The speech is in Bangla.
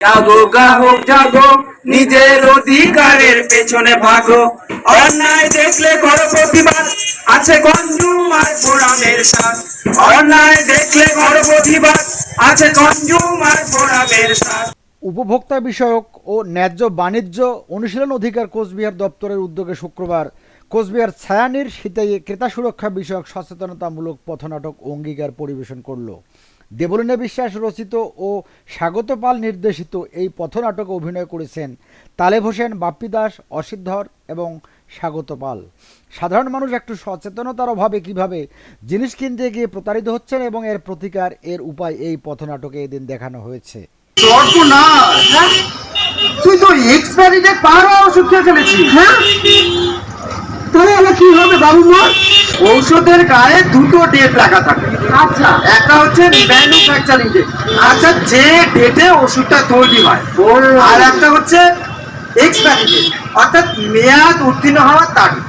জাগো গ্রাহক জাগো, নিজের অধিকারের পেছনে ভাগো। অন্যায় দেখলে করো প্রতিবাদ, আছে কনজুমার ফোরামের সাথ অন্যায় দেখলে করো প্রতিবাদ, আছে কনজুমার ফোরামের সাথ উপভোক্তা বিষয়ক ও ন্যায্য বাণিজ্য অনুশীলন অধিকার কোচবিহার দপ্তরের উদ্যোগে শুক্রবার কোচবিহার ছায়ানির শীতাইয়ে ক্রেতা সুরক্ষা বিষয়ক সচেতনতামূলক পথনাটক অঙ্গীকার পরিবেশন করল। দেবলীনা বিশ্বাস রচিত ও স্বাগত পাল নির্দেশিত এই পথনাটকে অভিনয় করেছেন তালেব হোসেন বাপ্পি দাস অসিদ্ধর এবং স্বাগত পাল। সাধারণ মানুষ একটু সচেতনতার অভাবে কীভাবে জিনিস কিনতে গিয়ে প্রতারিত হচ্ছেন এবং এর প্রতিকার এর উপায় এই পথনাটকে এদিন দেখানো হয়েছে। হ্যাঁ? তুই তো এক্সপায়ারি ডেট পার হওয়া ওষুধ খেয়ে ফেলেছিস। হ্যাঁ? বাবু ঔষধের গায়ে দুটো ডেট রাখা থাকে। আচ্ছা। একটা হচ্ছে ম্যানুফ্যাকচারিং ডেট আচ্ছা যে ডেটে ওষুধটা তৈরি হয়। আর একটা হচ্ছে এক্সপায়ারি ডেট অর্থাৎ মেয়াদ উত্তীর্ণ হওয়ার তারিখ।